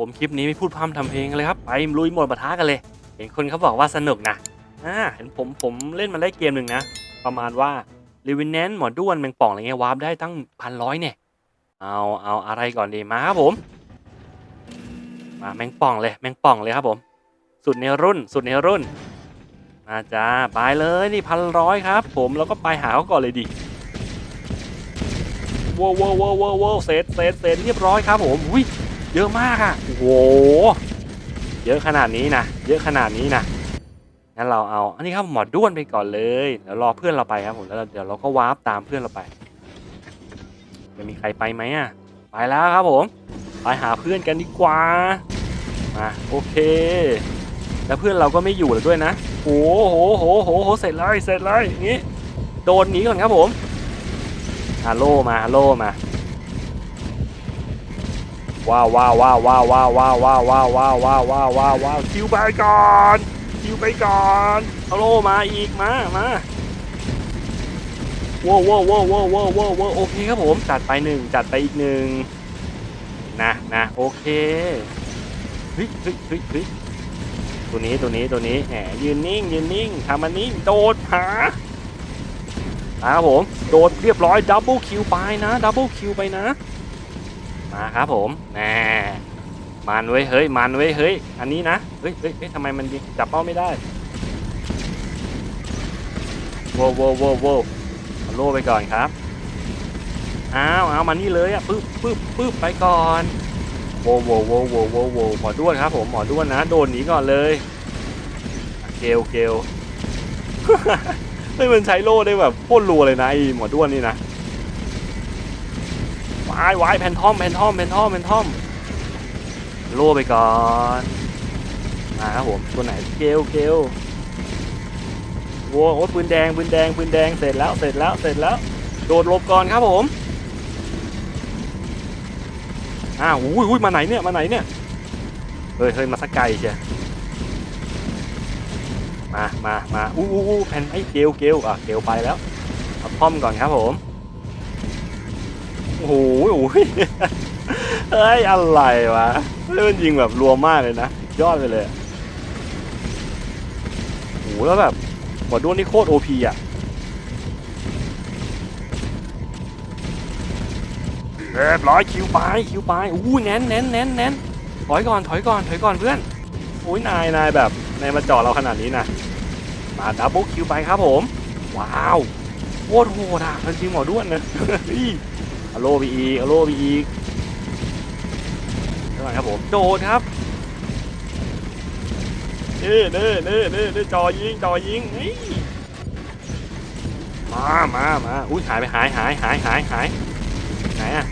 ผมคลิปนี้ไม่พูดพร่ำทำเพลงเลยครับ ไปลุยหมดปะทะกันเลย เห็นคนเขาบอกว่าสนุกนะอ่าเห็นผมผมเล่นมาได้เกมหนึ่งนะ ประมาณว่ารีวินแนนหมอด้วนแมงป่องอะไรเงี้ยวาร์ปได้ตั้งพันร้อยเนี่ย เอาเอาอะไรก่อนดีมาครับผม มาแมงป่องเลยแมงป่องเลยครับผม สุดในรุ่นสุดในรุ่นมาจ้าไปเลยนี่พันร้อยครับ ผมแล้วก็ไปหาเขาก่อนเลยดิว้าวว้าวว้าวว้าวว้าวเสร็จเสร็จเสร็จเรียบร้อยครับผมอุ้ย เยอะมากอะโอ้โหเยอะขนาดนี้นะเยอะขนาดนี้นะงั้นเราเอาอันนี้ครับหมอด้วนไปก่อนเลยเดี๋ยวรอเพื่อนเราไปครับผมแล้วเดี๋ยวเราก็วาร์ปตามเพื่อนเราไปจะมีใครไปไหมอะไปแล้วครับผมไปหาเพื่อนกันดีกว่ามาโอเค แล้วเพื่อนเราก็ไม่อยู่แล้วด้วยนะโอ้โหโหโหโหเสร็จเลยเสร็จเลยอย่างนี้โดนหนีก่อนครับผมฮัลโหลมาฮัลโหลมา ว้าวว้าวว้าวว้าวว้าวว้าวว้าวว้าวว้าวว้าวว้าวว้าวว้าวคิวไปก่อนคิวไปก่อนฮัลโหลมาอีกมามาว้าวว้าวว้าวว้าวว้าวว้าวว้าวโอเคครับผมจัดไปหนึ่งจัดไปอีกหนึ่งนะนะโอเคเฮ้ยเฮ้ยเฮ้ยเฮ้ยตัวนี้ตัวนี้ตัวนี้แหมยืนนิ่งยืนนิ่งทำอันนี้โดดหามาครับผม โดดเรียบร้อยดับเบิลคิวไปนะดับเบิลคิวไปนะ มาครับผมแน่มันเว้ยเฮ้ยมันเว้ยเฮ้ยอันนี้นะเฮ้ยเฮ้ยเฮ้ยทำไมมันจับเป้าไม่ได้โว้วโว้วโว้วโว้โล่ไปก่อนครับอ้าวเอามานี่เลยอะปึ๊บปึ๊บปึ๊บไปก่อนโวโวโวโวโวโวหมอด้วนครับผมหมอด้วนนะโดนหนีก่อนเลยเกลเกลเฮ้ยมันใช้โล่ได้แบบโคตรรัวเลยนะไอหมอด้วนนี่นะายวายแพนทอมแพนทอมแพนทอมแพนทอมโล่ไปก่อนมาครับผมตัวไหนเกลเกลโว้โอ้ปืนแดงปืนแดงปืนแดงเสร็จแล้วเสร็จแล้วเสร็จแล้ว โดดลบก่อนครับผมอ้าวอุ้ยอุ้ยมาไหนเนี่ยมาไหนเนี่ยเฮ้ยเฮ้ยมาสักไกลเชียมามามาอู้อู้อู้แผ่นไอ้เกลเกลอะเกลไปแล้วเอาป้อมก่อนครับผม หโอ้ยเฮ้ยอะไรวะเฮ้ยมันยิงแบบรัวมากเลยนะ ยอดไปเลยโอ้โหแล้วแบบหัวด้วนนี่โคตรโอพีอะเรียบร้อยคิวไปคิวไปอู้แน่นแน่นแน่นแน่นถอยก่อนถอยก่อนถอยก่อนเพื่อนโอ้ยนายนายแบบนายมาจ่อเราขนาดนี้นะมาดับเบิลคิวไปครับผม ว้าวโคตรโหดอะจริงหมอด้วนนะ อีอโลไปอีกอโลไปอีกเท่าไหร่ครับผม โดดครับเน่เน่เน่เน่เน่จ่อยิงจ่อยิงนี่มามามาอุ้ยหายไปหายหายหายหายหายไหนอะ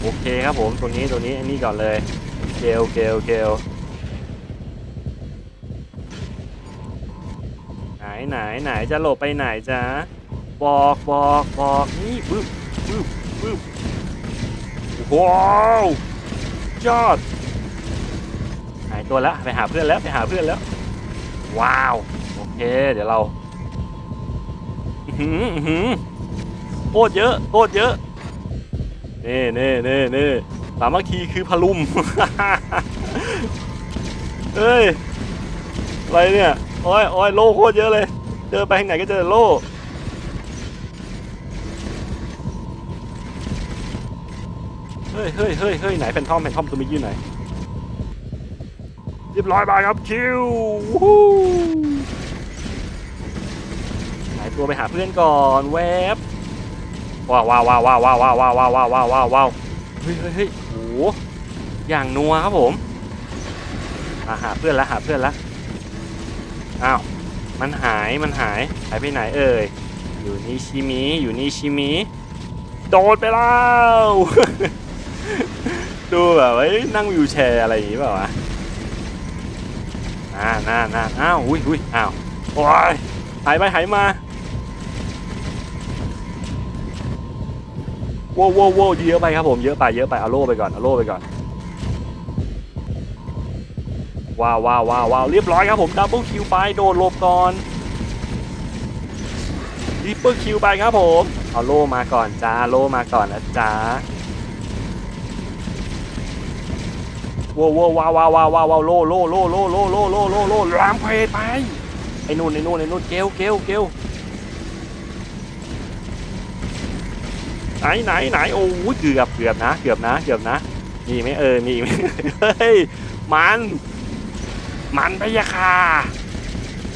โอเคครับผมตัวนี้ตัวนี้อันนี้ก่อนเลยเกลเกลเกลไหนไหนไหนจะหลบไปไหนจ๊ะบอกบอกบอกนี่ปึ๊บ ปึ๊บปึ๊บว้าวยอดหายตัวแล้วไปหาเพื่อนแล้วไปหาเพื่อนแล้ว ว้าว โอเค เดี๋ยวเราอื้อหืออื้อหือโคตรเยอะโคตรเยอะเน่เน่เน่เน่สามัคคีคือพลุมเฮ้ยอะไรเนี่ยโอ้ยโอ้ยโล่โคตรเยอะเลย เจอไปทางไหนก็เจอโล่ ฮ้ยเฮ้ยเฮ้ยเฮ้ยไหนแผ่นทอมแผ่นทอมตัวเมื่อกี้ไหนเรียบร้อยไปครับคิววู้หายตัวไปหาเพื่อนก่อนแวบว้าวว้าวว้าวว้าวว้าวว้าวว้าวว้าวว้าวว้าวว้าว้าวเฮ้ยเฮ้ยเฮ้ยโหอย่างนัวครับผมมาหาเพื่อนละหาเพื่อนละอ้าวมันหายมันหายหายไปไหนเอ่ยอยู่นี่ชิมิอยู่นี่ชิมิโดดไปแล้ว ดูแบบเฮ้ยนั่งวิวแชร์อะไรอย่างงี้เปล่าวะอ่าน่าน่าอ้าวอุ้ยอุ้ยอ้าวโอ้ยหายไปหายมาโว้โว้โว้เยอะไปครับผมเยอะไปเยอะไปเอาโล่ไปก่อนเอาโล่ไปก่อนว้าวว้าวว้าวว้าวเรียบร้อยครับผมดับเบิลคิวไปโดนลบก่อนดิปเปิลคิวไปครับผมเอาโล่มาก่อนจ้าโล่มาก่อนนะจ้า ว้าวว้าวว้าวว้าวว้าว้าวโลโลโลโลโลโลโลโลโลลามเพลไปไอ้นู่นไอ้นู่นไอ้นู่นเกลเกลเกลไหนไหนไหนโอ้ยเกือบเกือบนะ เกือบนะเกือบนะมีไหมเออมีไหมเฮ้ยมันมันพยาคา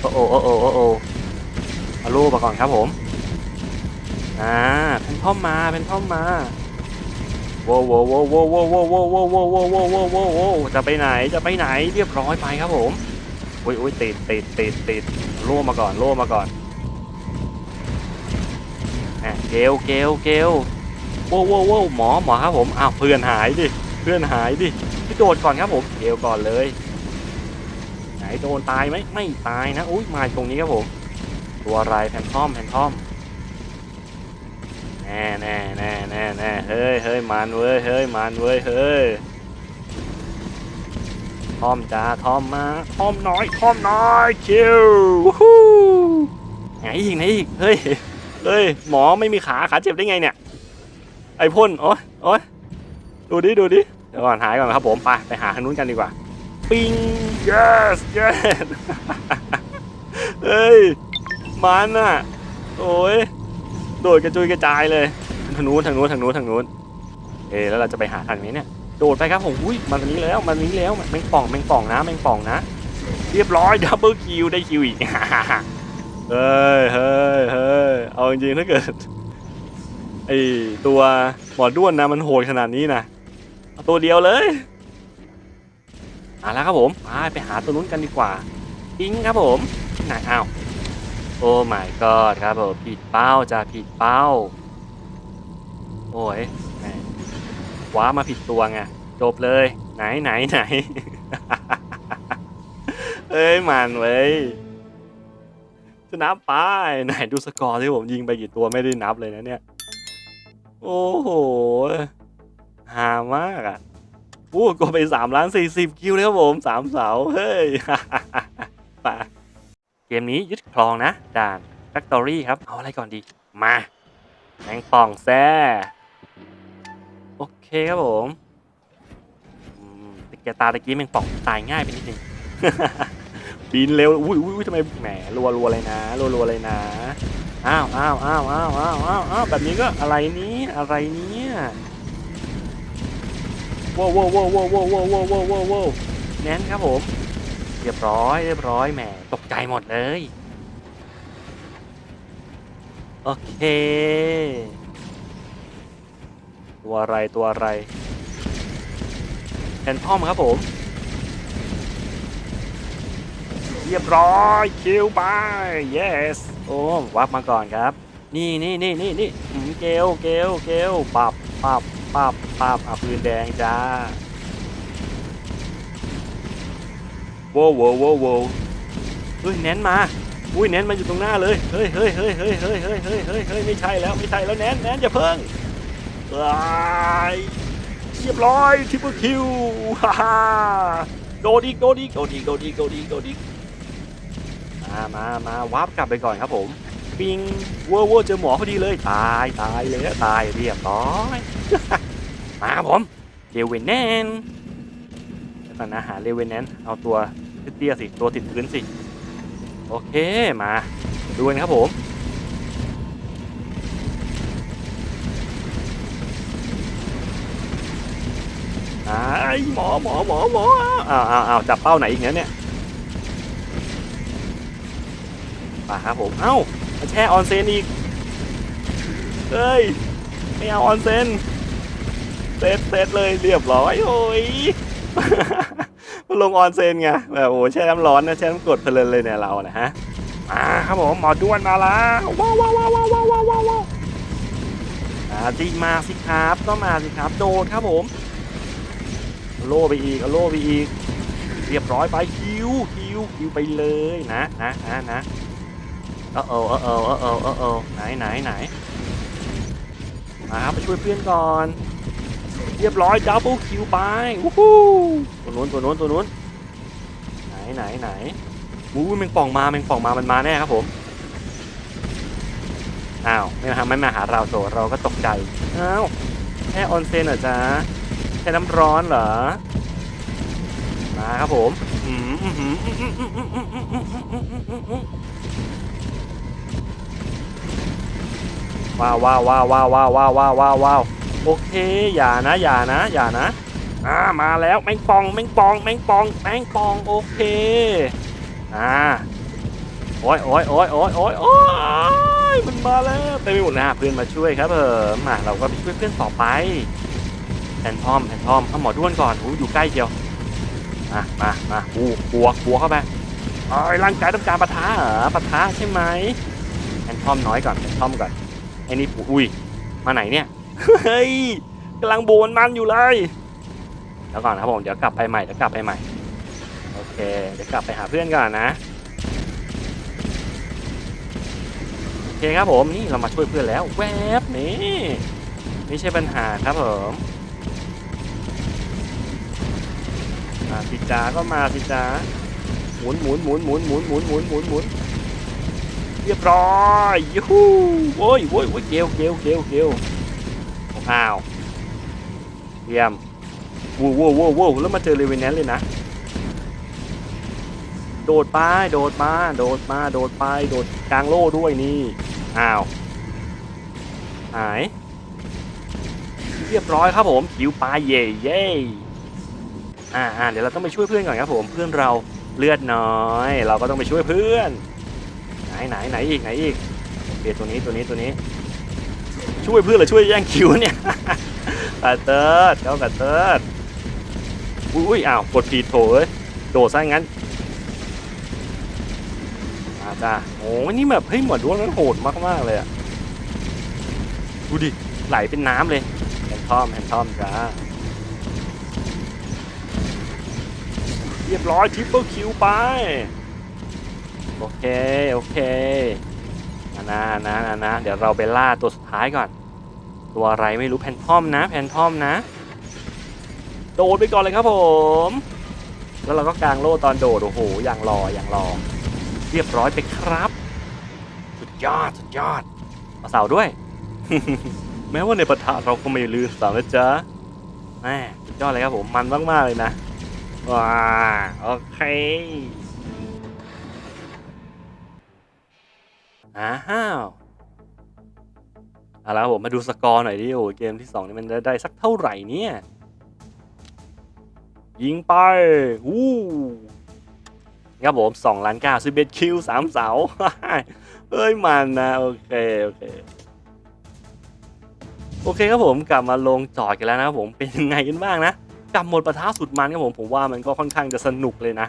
โอ้โอ้โอ้โอ้โอ้โอ้เอาโลมาก่อนครับผมอ่าเป็นท่อมมาเป็นท่อมมา โว้วโว้วโว้วโว้วโว้วโว้วโว้วโว้วโว้วโว้วโว้วโว้โว้โว้จะไปไหนจะไปไหนเรียบร้อยไปครับผมอุ้ยอุ้ยติดติดติดติดโล่มาก่อนโล่มาก่อนแหมเกลเกลเกลโว้วโว้วโว้วหมอหมอครับผมอ้าวเพื่อนหายดิเพื่อนหายดิพี่โดดก่อนครับผมเกลก่อนเลยไหนโดนตายไหมไม่ตายนะอุ้ยมาตรงนี้ครับผม ตัวอะไรแพนทอมแพนทอม แน่แน่แน่แน่แน่เฮ้ยเฮ้ยมันเว้ยเฮ้ยมันเว้ยเฮ้ยทอมจ้าทอมมาทอมน้อยทอมน้อยคิววู้ฮู้ไหนอีกไหนอีกเฮ้ยเฮ้ยหมอไม่มีขาขาเจ็บได้ไงเนี่ยไอพ่นโอ้ยโอ้ยดูดิดูดิเดี๋ยวก่อนหายก่อนครับผมไปไปหาทางนู้นกันดีกว่าปิง yes yes เฮ้ยมันอะโอ้ย โดดกระจุยกระจายเลยทางนู้นทางนู้นทางนู้นทางนู้นเอแล้วเราจะไปหาทางนี้เนี่ยโดดไปครับผมอุ้ยมาทางนี้แล้วมาทางนี้แล้วแมงป่องแมงป่องนะแมงป่องนะ เรียบร้อยดับเบิลคิวได้คิวอีกเฮ้ยเฮ้ยเฮ้ยเอาจริงๆถ้าเกิดไอตัวหมอด้วนนะมันโหดขนาดนี้นะเอาตัวเดียวเลยเอาล้วครับผมไปหาตัวนู้นกันดีกว่าทิ้งครับผมไหนอ้าว โอ้ my god ครับผมผิดเป้าจะผิดเป้า โอ้ยว้ามาผิดตัวไงจบเลย ไหนไหนไหนเอ้ยมันเว้ยชนะไปไหนดูสกอร์ที่ผมยิงไปกี่ตัวไม่ได้นับเลยนะเนี่ย โอ้โหหามากอะโอ้ก็ไปสามล้านสี่สิบคิวเลยครับผมสามเสาเฮ้ยไป เกมนี้ยึดคลองนะ ด่านแฟคตอรี่ครับ เอาอะไรก่อนดี มาแมงป่องแซ่โอเคครับผมแกตาตะกี้แมงป่องตายง่ายไปนิดนึงบินเร็ว อุ้ยอุ้ยทำไมแหมรัวรัวเลยนะรัวรัวเลยนะอ้าวอ้าวอ้าวอ้าวอ้าวอ้าวแบบนี้ก็อะไรนี้อะไรนี้ว้าวว้าวว้าวว้าวว้าวว้าวว้าวแนนครับผม เรียบร้อยเรียบร้อยแหมตกใจหมดเลย โอเค ตัวอะไรตัวอะไรแพนทอมครับผม เรียบร้อยคิวไป yes โอ้วับมาก่อนครับ นี่นี่นี่นี่นี่เกลเกลเกลปับปับปับปับอะปืนแดงจ้า โว้วโว้วโว้วโว้เฮ้ยแนนมาอุ้ยแนนมาอยู่ตรงหน้าเลยเฮ้ยเฮ้ยเฮ้ยเฮ้ยเฮ้ยเฮ้ยเฮ้ยเฮ้ยเฮ้ยไม่ใช่แล้วไม่ใช่แล้วแนนแนนอย่าเพิ่งว้ายเรียบร้อยทิปเปิลคิวฮ่าฮ่าโดดอีกโดดอีกโดดอีกโดดอีกโดดอีกโดดอีกมามามาวับกลับไปก่อนครับผมปิงเวอร์เวอร์เจอหมอพอดีเลยตายตายเลยตายเรียบร้อยมาครับผมเดวินแนนตอนนะหาเลเวนแนนเอาตัว เตี้ยๆสิตัวติดพื้นสิ โอเคมาดูกันครับผมไอ้หมอหมอหมอหมออ้าวอ้าวอ้าวจับเป้าไหนอีกเนี่ยเนี่ยป่าครับผมเอ้ามาแช่ออนเซนอีกเฮ้ยไม่เอาออนเซนเซตเซตเลยเรียบร้อยโอ้ย มาลงออนเซนไงแบบโอ้แช่น้ำร้อนนะแช่น้ำกรดเพลินเลยเนี่ยเราเนี่ยฮะมาครับผมหมอด้วนมาแล้วว้าวว้าวว้าวว้าวว้าวว้าวอ่าจิมาสิครับต้องมาสิครับโดนครับผมโล่ไปอีกโล่ไปอีก เรียบร้อยไปคิวคิวคิวไปเลยนะนะนะนะเออเออเออเออเออเออไหนไหนไหนมาครับไปช่วยเพื่อนก่อน เรียบร้อยดับเบิลคิวไปวู้ฮู้ตัวนู้นตัวนู้นตัวนู้นไหนไหนไหนวู้แมงป่องมามันป่องมามันมาแน่ครับผมอ้าวไม่มาไม่มาหาเราโซเราก็ตกใจอ้าวแค่ออนเซนเหรอจ๊ะแค่น้ำร้อนเหรอมาครับผมว้าวว้าวว้าวว้าวว้าวว้าวว้าว โอเค อย่านะ อย่านะ อย่านะ อ่า มาแล้วแมงปองแมงปองแมงปองแมงปอง โอเค อ่า โอ้ยโอ้ยโอ้ยโอ้ยโอ้ยโอ้ยมันมาแล้วเต็มไปหมดเลยฮะเพื่อนมาช่วยครับเผมมาเราก็ไปช่วยเพื่อนต่อไปแพนทอมแพนทอมเอาหมอด้วนก่อนหูอยู่ใกล้เดียวมามามาอู้ปัวปัวเข้าไปโอ้ร่างกายต้องการปะทะเหรอปะทะใช่ไหมแพนทอมน้อยก่อนแพนทอมก่อนไอ้นี่ปูอุ้ยมาไหนเนี่ย เฮ้ยกำลังโบนมันอยู่เลยเดี๋ยวก่อนครับผมเดี๋ยวกลับไปใหม่เดี๋ยวกลับไปใหม่โอเคเดี๋ยวกลับไปหาเพื่อนก่อนนะโอเคครับผมนี่เรามาช่วยเพื่อนแล้วแวบนี้ไม่ใช่ปัญหาครับผมมาสิจ้าก็มาสิจ้าหมุนหมุนหมุนหมุนหมุนหมุนหมุนหมุนหมุนเรียบร้อยยูฮูโว้ยโว้ยโว้ยเกลเกลเกลเกล อ้าวเยี่ยมวู้วู้วู้วู้แล้วมาเจอเรเวนแนนเลยนะ โดดไปโดดมา โดดมา โดดไป โดดกลางโล่ด้วยนี่ อ้าว หาย เรียบร้อยครับผมคิวปลาเย่เย่อ่าอ่าเดี๋ยวเราต้องไปช่วยเพื่อนก่อนครับผมเพื่อนเราเลือดน้อย เราก็ต้องไปช่วยเพื่อน ไหนไหนไหนอีกไหนอีกโอเคตัวนี้ตัวนี้ตัวนี้ ช่วยเพื่อนหรือช่วยแย่งคิวเนี่ยกระเติร์ดเขากระเติร์ดอุ้ยอ้าวกดผิดโถเอ้ยโดดซะงั้นมาจ้าโอ้ยนี่แบบเฮ้ยหมวดด้วงนั้นโหดมากๆเลยอะดูดิไหลเป็นน้ำเลยแฮนทอมแฮนทอมจ้าเรียบร้อยทริปเปิลคิวไป โอเค โอเค อานะอานะอานะเดี๋ยวเราไปล่าตัวสุดท้ายก่อน ตัวอะไรไม่รู้แพนทอมนะแพนทอมนะ โดดไปก่อนเลยครับผม แล้วเราก็กางโล่ตอนโดดโอ้โหอย่างรออย่างรอเรียบร้อยไปครับ สุดยอดสุดยอดมาเสาด้วย แม้ว่าในปะทะเราก็ไม่ลืมเสานะจ๊ะแม่สุดยอดเลยครับผมมันมากๆเลยนะว้าโอเค อ้าวเอาละครับผมมาดูสกอร์หน่อยดิโอ้เกมที่ 2 นี่มันได้สักเท่าไหร่เนี่ย ยิงไปอู้ครับผม2ล้าน9 11คิว3เสาเอ้ยมันนะ โอเค โอเค โอเคครับผมกลับมาลงจอดกันแล้วนะครับผมเป็นยังไงกันบ้างนะ กับหมดประท้าสุดมันครับผมผมว่ามันก็ค่อนข้างจะสนุกเลยนะ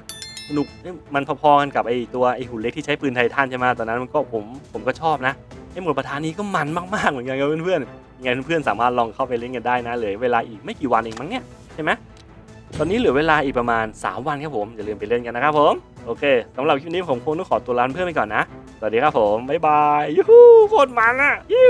สนุกเอ้ยมันพอๆกันกับไอตัวไอหุ่นเล็กที่ใช้ปืนไททันใช่ไหมตอนนั้นมันก็ผมผมก็ชอบนะไอหมดประท้านี้ก็มันมากๆเหมือนกันครับเพื่อนๆยังไงเพื่อนๆสามารถลองเข้าไปเล่นกันได้นะเหลือเวลาอีกไม่กี่วันเองมั้งเนี่ยใช่ไหมตอนนี้เหลือเวลาอีกประมาณ 3 วันครับผมอย่าลืมไปเล่นกันนะครับผมโอเคสำหรับคลิปนี้ผมคงต้องขอตัวลาเพื่อนไปก่อนนะสวัสดีครับผมบ๊ายบายยูฮูโคตรมันอะยู